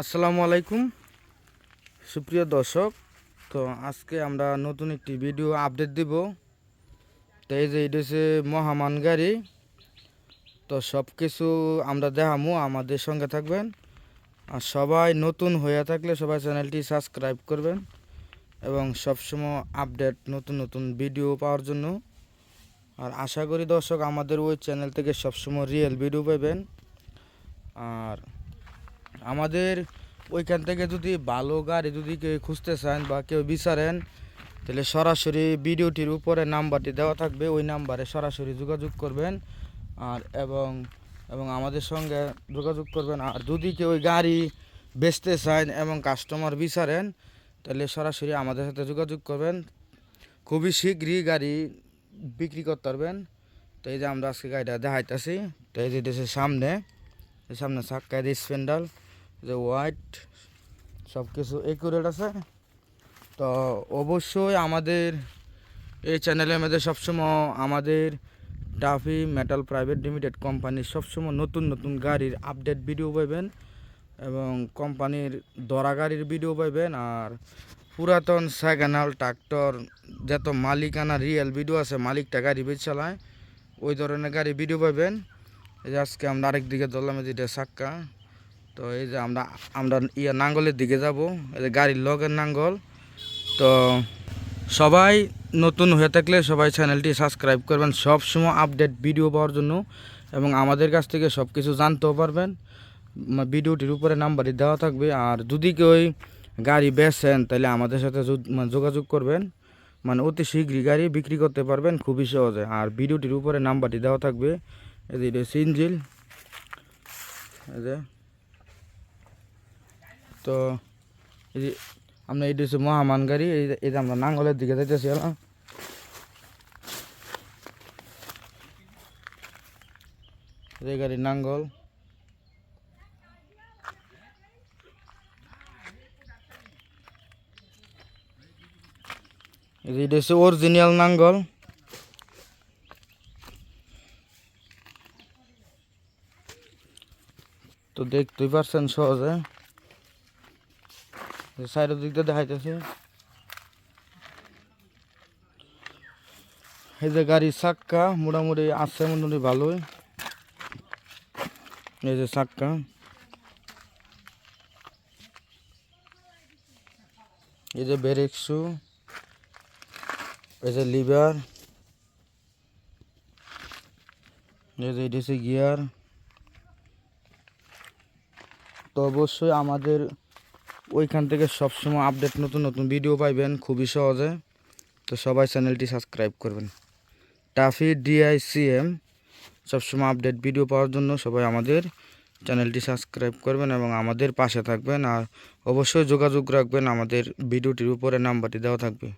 আসসালামু আলাইকুম। সুপ্রিয় দর্শক, তো আজকে আমরা নতুন একটি ভিডিও আপডেট দিব। তো এই যে এটা হচ্ছে মহামান গাড়ি। তো সব কিছু আমরা দেখামু, আমাদের সঙ্গে থাকবেন। আর সবাই নতুন হয়ে থাকলে সবাই চ্যানেলটি সাবস্ক্রাইব করবেন এবং সবসময় আপডেট, নতুন নতুন ভিডিও পাওয়ার জন্য। আর আশা করি দর্শক আমাদের ওই চ্যানেল থেকে সবসময় রিয়েল ভিডিও পাবেন। আর আমাদের ওইখান থেকে যদি ভালো গাড়ি যদি কেউ খুঁজতে চান বা কেউ বিচারেন, তাহলে সরাসরি ভিডিওটির উপরে নাম্বারটি দেওয়া থাকবে, ওই নাম্বারে সরাসরি যোগাযোগ করবেন আর এবং এবং আমাদের সঙ্গে যোগাযোগ করবেন। আর যদি কেউ ওই গাড়ি বেচতে চান এবং কাস্টমার বিচারেন, তাহলে সরাসরি আমাদের সাথে যোগাযোগ করবেন। খুবই শীঘ্রই গাড়ি বিক্রি করতে পারবেন। তো এই যে আমরা আজকে গাড়িটা দেখাইতেছি, তো এই যে দেশের সামনে সামনে চাক্কা দিয়ে স্পেন্ডাল যে হোয়াইট সব কিছু একুরেট আছে। তো অবশ্যই আমাদের এই চ্যানেলের মধ্যে সবসময় আমাদের ডাফি মেটাল প্রাইভেট লিমিটেড কোম্পানির সবসময় নতুন নতুন গাড়ির আপডেট ভিডিও পাবেন এবং কোম্পানির দরা গাড়ির ভিডিও পাবেন আর পুরাতন সেকেন্ড ট্রাক্টর যত মালিকানা রিয়েল ভিডিও আছে, মালিকটা গাড়ি বেচ চালায়, ওই ধরনের গাড়ি ভিডিও পাবেন। আজকে আমরা আরেক দিকে ধরলাম যেটা চাক্কা তো এই যে আমরা আমরা ইয়া নাঙ্গলের দিকে যাব, এই যে গাড়ির লগের নাঙ্গল। তো সবাই নতুন হয়ে থাকলে সবাই চ্যানেলটি সাবস্ক্রাইব করবেন, সব সময় আপডেট ভিডিও পাওয়ার জন্য এবং আমাদের কাছ থেকে সব কিছু জানতেও পারবেন। ভিডিওটির উপরে নাম্বারই দেওয়া থাকবে, আর যদি কেউ গাড়ি বেচেন, তাহলে আমাদের সাথে যোগাযোগ করবেন। মানে অতি শীঘ্রই গাড়ি বিক্রি করতে পারবেন, খুবই সহজে। আর ভিডিওটির উপরে নাম্বারটি দেওয়া থাকবে, এই যে সিনজিল। এই যে তো এই আমরা এটা হচ্ছে মহামান গাড়ি যে আমরা নাঙ্গলের দিকে যাইতেছি হ্যাঁ এই গাড়ির নাঙ্গল এটা হচ্ছে অরিজিনাল নাঙ্গল তো দেখতেই পারছেন সহজে। সাইডের দিক দিয়ে দেখাইতেছে। এই যে গাড়ির চাক্কা মোটামুটি আছে মোটামুটি ভালোই। এই যে চাক্কা এই যে ব্রেক শু এই যে লিভার। এই যে ডিসি গিয়ার। তো অবশ্যই আমাদের ওইখান থেকে সবসময় আপডেট নতুন নতুন ভিডিও পাইবেন, খুবই সহজে। তো সবাই চ্যানেলটি সাবস্ক্রাইব করবেন। টাফি ডিআইসিএম সবসময় আপডেট ভিডিও পাওয়ার জন্য সবাই আমাদের চ্যানেলটি সাবস্ক্রাইব করবেন এবং আমাদের পাশে থাকবেন আর অবশ্যই যোগাযোগ রাখবেন, আমাদের ভিডিওটির উপরে নাম্বারটি দেওয়া থাকবে।